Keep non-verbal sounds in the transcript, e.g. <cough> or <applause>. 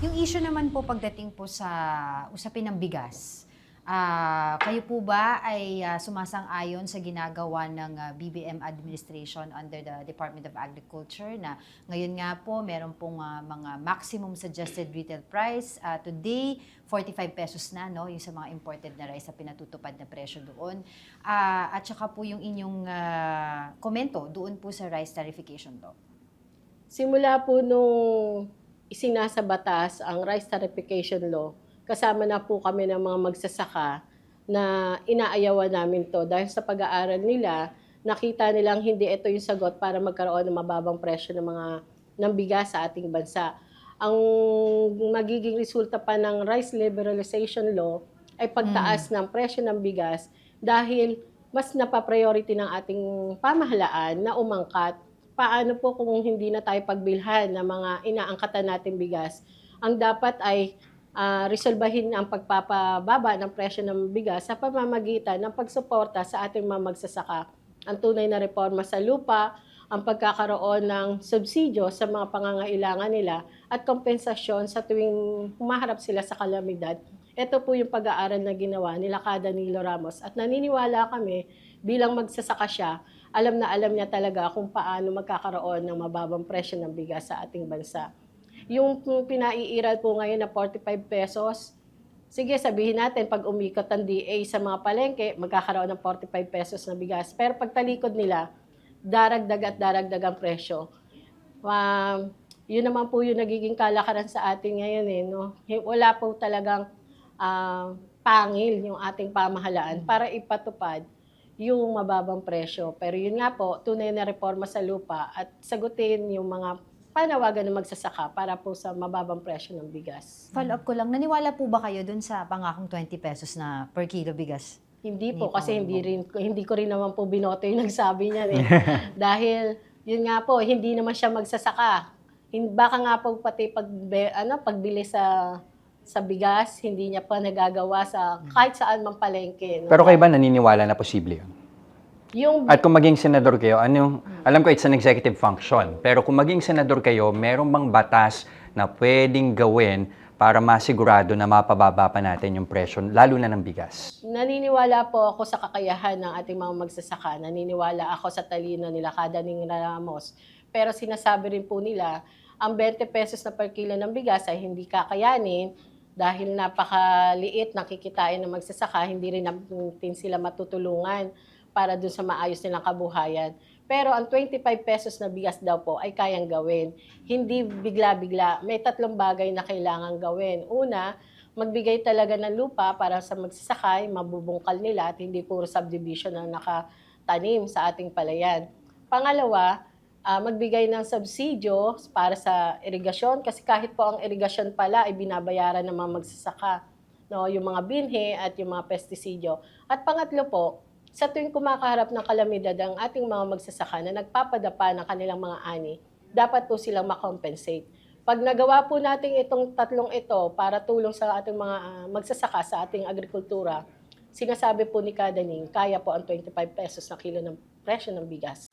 Yung issue naman po pagdating po sa usapin ng bigas, ah, kayo po ba ay ah, sumasang-ayon sa ginagawa ng ah, BBM administration under the Department of Agriculture na ngayon nga po meron pong ah, mga maximum suggested retail price ah, today 45 pesos na no yung sa mga imported na rice sa pinatutupad na presyo doon Ah, at saka po yung inyong ah, komento doon po sa rice tarification law. Simula po nung isinasa batas ang Rice Tarification Law, kasama na po kami ng mga magsasaka na inaayawan namin to. Dahil sa pag-aaral nila, nakita nilang hindi ito yung sagot para magkaroon ng mababang presyo ng mga ng bigas sa ating bansa. Ang magiging resulta pa ng Rice Liberalization Law ay pagtaas ng presyo ng bigas dahil mas napapriority ng ating pamahalaan na umangkat paano po kung hindi na tayo pagbilhan ng mga inaangkatan nating bigas, ang dapat ay ah, resolbahin ang pagpapababa ng presyo ng bigas sa pamamagitan ng pagsuporta sa ating mga magsasaka. Ang tunay na reforma sa lupa, ang pagkakaroon ng subsidyo sa mga pangangailangan nila at kompensasyon sa tuwing humaharap sila sa kalamidad. Ito po yung pag-aaral na ginawa nila ka Danilo Ramos at naniniwala kami bilang magsasaka siya alam na alam niya talaga kung paano magkakaroon ng mababang presyo ng bigas sa ating bansa. Yung pinaiiral po ngayon na 45 pesos, sige sabihin natin pag umikot ang DA sa mga palengke, magkakaroon ng 45 pesos na bigas. Pero pag talikod nila, daragdag at daragdag ang presyo. Um, yun naman po yung nagiging kalakaran sa atin ngayon eh. No? Wala po talagang ah, pangil yung ating pamahalaan para ipatupad yung mababang presyo. Pero yun nga po, tunay na reforma sa lupa at sagutin yung mga panawagan ng magsasaka para po sa mababang presyo ng bigas. Follow up ko lang, naniwala po ba kayo dun sa pangakong 20 pesos na per kilo bigas? Hindi Hindi po pa kasi hindi rin hindi ko rin naman po binoto yung <laughs> nagsabi niya eh. <laughs> Dahil yun nga po, hindi naman siya magsasaka. Baka nga po pati pag ano pagbili sa sa bigas, hindi niya pa nagagawa sa kahit saan mang palengke. no? Pero kayo ba naniniwala na posible yun? yung At kung maging senador kayo, ano yung, alam ko it's an executive function, pero kung maging senador kayo, meron bang batas na pwedeng gawin para masigurado na mapababa pa natin yung presyo, lalo na ng bigas? Naniniwala po ako sa kakayahan ng ating mga magsasaka. Naniniwala ako sa talino nila kada ning Ramos. Pero sinasabi rin po nila, ang 20 pesos na per kilo ng bigas ay hindi kakayanin dahil napakaliit ng kikitain ng magsasaka, hindi rin natin sila matutulungan para dun sa maayos nilang kabuhayan. Pero ang 25 pesos na bigas daw po ay kayang gawin. Hindi bigla-bigla. May tatlong bagay na kailangan gawin. Una, magbigay talaga ng lupa para sa magsasakay, mabubungkal nila at hindi puro subdivision ang nakatanim sa ating palayan. Pangalawa, ah, magbigay ng subsidyo para sa irigasyon kasi kahit po ang irigasyon pala ay binabayaran ng mga magsasaka, no, yung mga binhe at yung mga pestisidyo. At pangatlo po, sa tuwing kumakaharap ng kalamidad ang ating mga magsasaka na nagpapadapa ng kanilang mga ani, dapat po silang makompensate. Pag nagawa po natin itong tatlong ito para tulong sa ating mga ah, magsasaka sa ating agrikultura, sinasabi po ni Kadaning, kaya po ang 25 pesos na kilo ng presyo ng bigas.